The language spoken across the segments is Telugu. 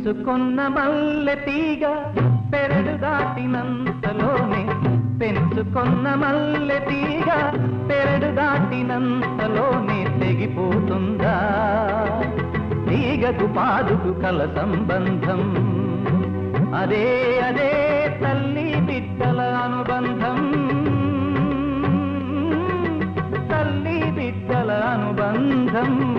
పెంచుకున్న మల్లె తీగ పెరడు దాటినంతలోనే పెంచుకున్న మల్లె తీగ పెరడు దాటినంతలోనే తెగిపోతుందా? తీగకు పాదుకు కల సంబంధం. అదే అదే తల్లి బిడ్డల అనుబంధం. తల్లి బిడ్డల అనుబంధం.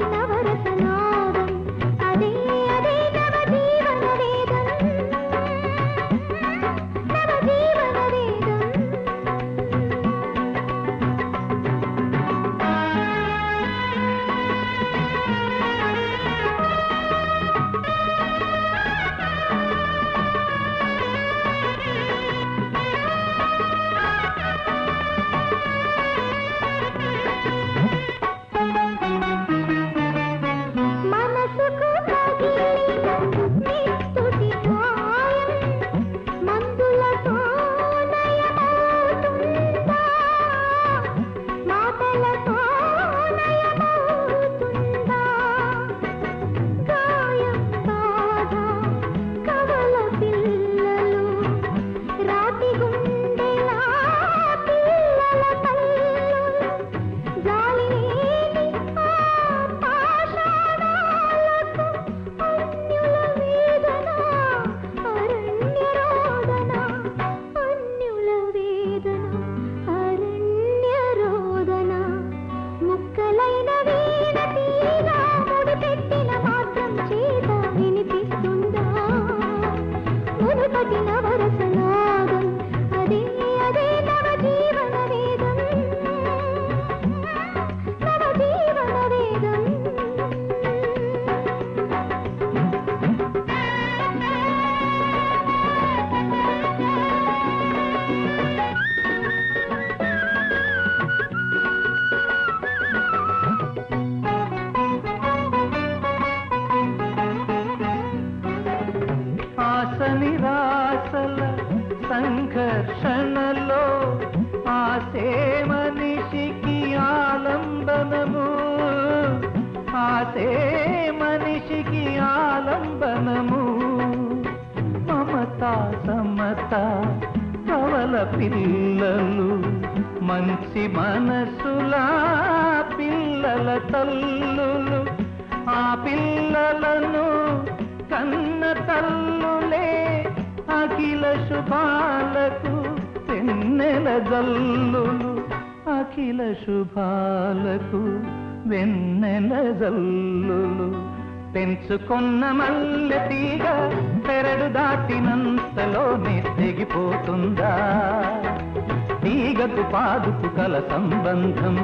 தவறு ఆశ నిరాశల సంఘర్షణలో ఆసే మనిషికి ఆలంబనము. ఆసే మనిషికి ఆలంబనము. మమత సమత కవల పిల్లలు మంచి మనసులా పిల్లల తల్లులు. ఆ పిల్లలను కన్న తల్లు అఖిల శుభాలకు వెన్నెల జల్లులు. అఖిల శుభాలకు వెన్నెల జల్లులు. పెంచుకున్న మల్లె తీగ పెరడు దాటినంతలోనే తెగిపోతుందా? తీగకు పాదుకు కల సంబంధం.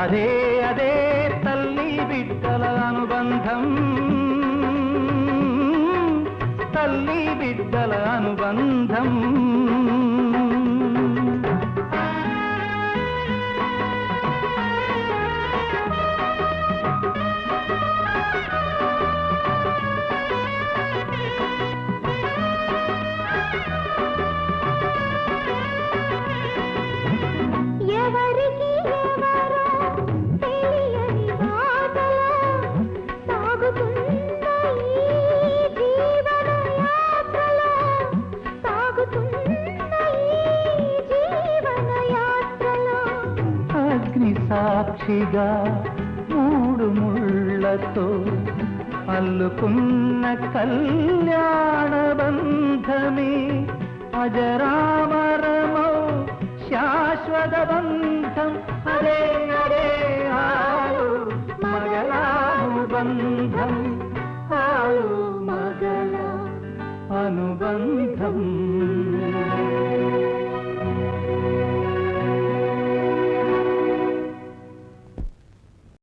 అదే అదే తల్లి బిడ్డల అనుబంధం. తల్లి బిడ్డల అనుబంధం. സാക്ഷിക മൂടുമുള്ളത്തോ അല്ലുക്കുന്ന കല്യാണബന്ധമേ അജരാമരമോ ശാശ്വത ബന്ധം? അതേ അതേ ആളു മകളാനുബന്ധം ആ മകള അനുബന്ധം.